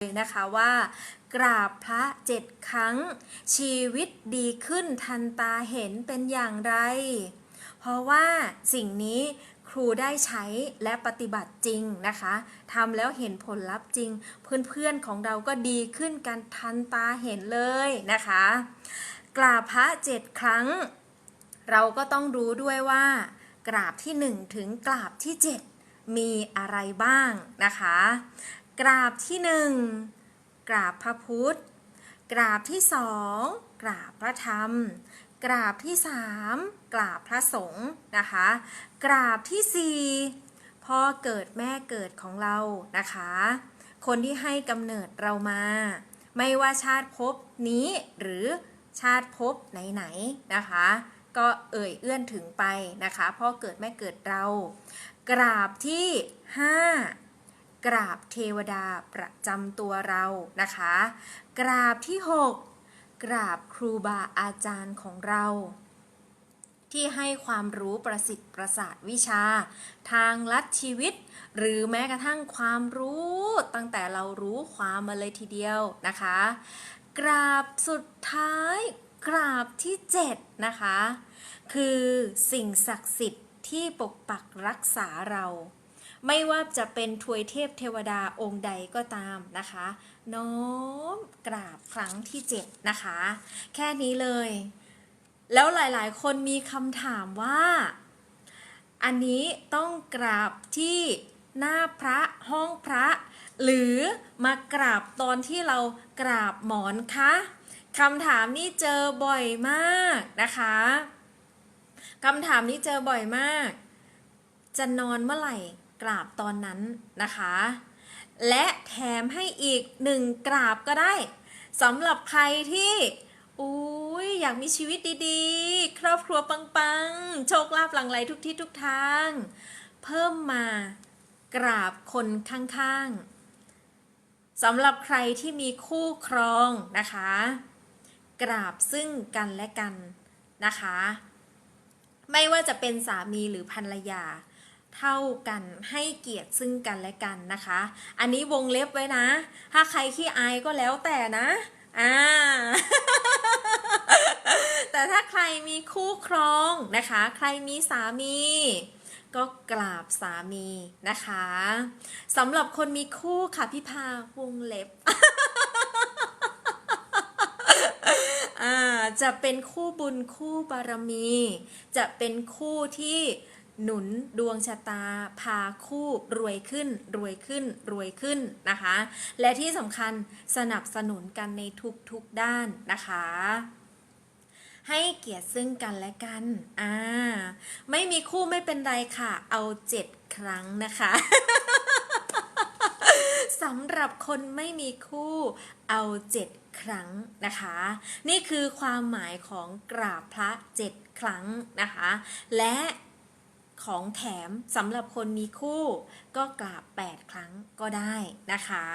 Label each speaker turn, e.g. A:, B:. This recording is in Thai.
A: เลยนะคะว่ากราบพระเจ็ดครั้ง ชีวิตดีขึ้นทันตาเห็นเป็นอย่างไร เพราะว่าสิ่งนี้ครูได้ใช้และปฏิบัติจริงนะคะทำแล้วเห็นผลลัพธ์จริง เพื่อนๆของเราก็ดีขึ้นกันทันตาเห็นเลยนะคะ กราบพระเจ็ดครั้ง เราก็ต้องรู้ด้วยว่า กราบที่หนึ่งถึงกราบที่เจ็ดมีอะไรบ้างนะคะ กราบที่หนึ่งกราบพระพุทธ กราบที่สองกราบพระธรรม กราบที่สามกราบพระสงฆ์นะคะ กราบที่สี่พ่อเกิดแม่เกิดของเรานะคะ คนที่ให้กำเนิดเรามา ไม่ว่าชาติภพนี้หรือชาติภพไหนๆนะคะ ก็เอ่ยเอื้อนถึงไปนะคะพ่อเกิดแม่เกิดเรา กราบที่ห้า กราบเทวดาประจำตัวเรานะคะ กราบที่ 6 กราบครูบาอาจารย์ของเรา ที่ให้ความรู้ประสิทธิ์ประสาทวิชา ทางลัดชีวิต หรือแม้กระทั่งความรู้ตั้งแต่เรารู้ความมาเลยทีเดียวนะคะ กราบสุดท้ายกราบที่ 7 นะคะ คือสิ่งศักดิ์สิทธิ์ที่ปกปักรักษาเรา ไม่ว่าจะเป็นทวยเทพเทวดาองค์ใดก็ตามนะคะน้อมกราบครั้งที่ 7 นะคะ แค่นี้เลย แล้วหลายๆ คนมีคำถามว่า อันนี้ต้องกราบที่หน้าพระห้องพระ หรือมากราบตอนที่เรากราบหมอนคะคำถามนี้เจอบ่อยมากนะคะคำถามนี้เจอบ่อยมาก จะนอนเมื่อไหร่ กราบตอนนั้นนะคะ และแถมให้อีกหนึ่งกราบก็ได้สำหรับใครที่อุ้ยอยากมีชีวิตดีๆ ครอบครัวปังๆ โชคลาภหลังไหลทุกที่ทุกทาง เพิ่มมากราบคนข้างๆสำหรับใครที่มีคู่ครองนะคะ กราบซึ่งกันและกันนะคะ ไม่ว่าจะเป็นสามีหรือภรรยา เท่ากันให้เกียรติซึ่งกันและกันนะคะ อันนี้วงเล็บไว้นะ ถ้าใครขี้อายก็แล้วแต่นะอ่าแต่ถ้าใครมีคู่ครองนะคะ ใครมีสามี ก็กราบสามีนะคะสำหรับคนมีคู่ค่ะพี่พาวงเล็บอ่าจะเป็นคู่บุญคู่บารมี จะเป็นคู่ที่ หนุนดวงชะตา พาคู่รวยขึ้น รวยขึ้น รวยขึ้นนะคะ และที่สำคัญสนับสนุนกันในทุกๆด้านนะคะให้เกียรติซึ่งกันและกัน อ่า ไม่มีคู่ไม่เป็นไรค่ะ เอาเจ็ดครั้งนะคะ สำหรับคนไม่มีคู่เอาเจ็ดครั้งนะคะ นี่คือความหมายของกราบพระเจ็ดครั้งนะคะ และ ของแถมสำหรับคนมีคู่ก็กราบ 8 ครั้งก็ได้นะคะ